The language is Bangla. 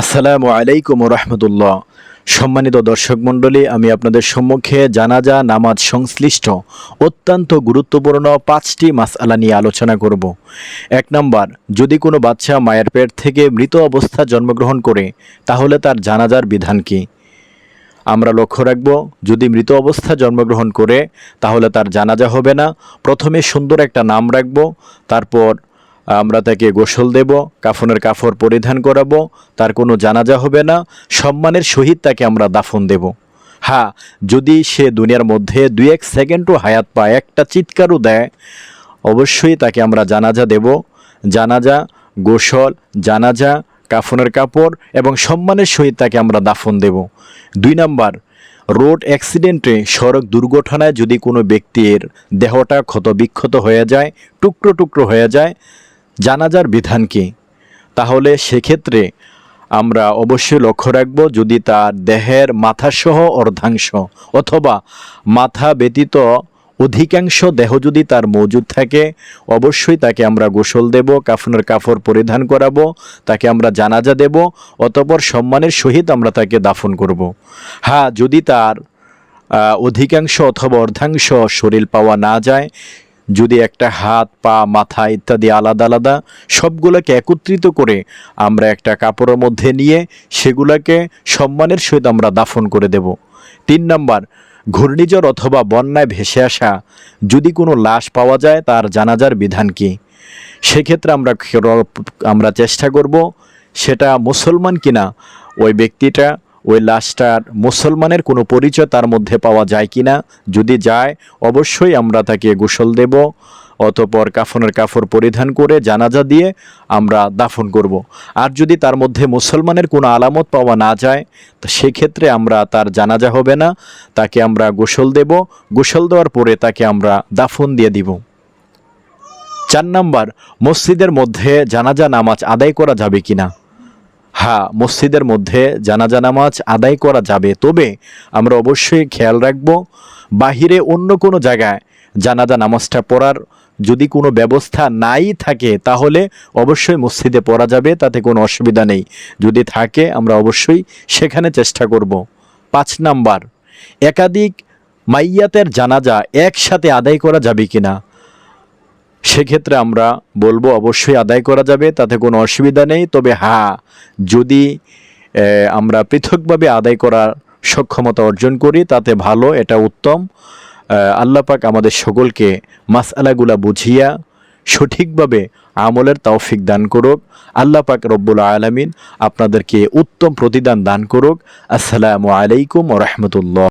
আসসালামু আলাইকুম রহমতুল্লাহ। সম্মানিত দর্শক মণ্ডলী, আমি আপনাদের সম্মুখে জানাজা, নামাজ সংশ্লিষ্ট অত্যন্ত গুরুত্বপূর্ণ পাঁচটি মাসআলা নিয়ে আলোচনা করব। এক নাম্বার, যদি কোনো বাচ্চা মায়ের পেট থেকে মৃত অবস্থা জন্মগ্রহণ করে, তাহলে তার জানাজার বিধান কি? আমরা লক্ষ্য রাখব, যদি মৃত অবস্থা জন্মগ্রহণ করে, তাহলে তার জানাজা হবে না। প্রথমে সুন্দর একটা নাম রাখব, তারপর আমরা তাকে গোসল দেব, কাফনের কাফর পরিধান করাবো, তার কোনো জানাজা হবে না, সম্মানের সহিত তাকে আমরা দাফন দেব। হ্যাঁ যদি সে দুনিয়ার মধ্যে দুই এক সেকেন্ডও হায়াত পায়, একটা চিৎকারও দেয়, অবশ্যই তাকে আমরা জানাজা দেব। জানাজা, গোসল, জানাজা, কাফনের কাপড় এবং সম্মানের সহিত তাকে আমরা দাফন দেব। দুই নাম্বার, রোড অ্যাক্সিডেন্টে সড়ক দুর্ঘটনায় যদি কোনো ব্যক্তির দেহটা ক্ষতবিক্ষত হয়ে যায়, টুকরো টুকরো হয়ে যায় জানাজার বিধান কি? তাহলে সেক্ষেত্রে আমরা অবশ্যই লক্ষ্য রাখব যদি তার দেহের মাথাসহ অর্ধাংশ অথবা মাথা ব্যতীত অধিকাংশ দেহ যদি তার মজুদ থাকে, অবশ্যই তাকে আমরা গোসল দেব, কাফনের কাফর পরিধান করাবো, তাকে আমরা জানাজা দেব, অতপর সম্মানের সহিত আমরা তাকে দাফন করব। হ্যাঁ যদি তার অধিকাংশ অথবা অর্ধাংশ শরীর পাওয়া না যায় যদি একটা হাত, পা, মাথা ইত্যাদি আলাদা আলাদা, সবগুলোকে একত্রিত করে আমরা একটা কাপড়ের মধ্যে নিয়ে সেগুলোকে সম্মানের সহিত আমরা দাফন করে দেব। তিন নাম্বার, ঘূর্ণিঝড় অথবা বন্যায় ভেসে আসা, যদি কোনো লাশ পাওয়া যায়, তার জানাজার বিধান কি? সেক্ষেত্রে আমরা আমরা চেষ্টা করব সেটা মুসলমান কিনা, ওই ব্যক্তিটা ওই লাশটার মুসলমানের কোনো পরিচয় তার মধ্যে পাওয়া যায় কিনা? যদি যায়, অবশ্যই আমরা তাকে গোসল দেব, অতপর কাফনের কাফর পরিধান করে জানাজা দিয়ে আমরা দাফন করব। আর যদি তার মধ্যে মুসলমানের কোনো আলামত পাওয়া না যায়, তো সেক্ষেত্রে আমরা তার জানাজা হবে না, তাকে আমরা গোসল দেব, গোসল দেওয়ার পরে তাকে আমরা দাফন দিয়ে দিব। চার নাম্বার, মসজিদের মধ্যে জানাজা নামাজ আদায় করা যাবে কিনা? হ্যাঁ মসজিদের মধ্যে জানাজা নামাজ আদায় করা যাবে। তবে আমরা অবশ্যই খেয়াল রাখব, বাহিরে অন্য কোনো জায়গায় জানাজা নামাজটা পড়ার যদি কোনো ব্যবস্থা নাই থাকে, তাহলে অবশ্যই মসজিদে পড়া যাবে, তাতে কোনো অসুবিধা নেই। যদি থাকে, আমরা অবশ্যই সেখানে চেষ্টা করব। পাঁচ নাম্বার, একাধিক মাইয়াতের জানাজা একসাথে আদায় করা যাবে কিনা? সেক্ষেত্রে আমরা বলব অবশ্যই আদায় করা যাবে তাতে কোনো অসুবিধা নেই। তবে হ্যাঁ যদি আমরা পৃথকভাবে আদায় করার সক্ষমতা অর্জন করি তাতে ভালো এটা উত্তম। আহ, আল্লাহ পাক আমাদের সকলকে মাসআলাগুলা বুঝিয়া সঠিকভাবে আমলের তৌফিক দান করুক। আল্লাহ পাক রব্বুল আলামিন আপনাদেরকে উত্তম প্রতিদান দান করুক। আসসালামু আলাইকুম রহমতুল্লাহ।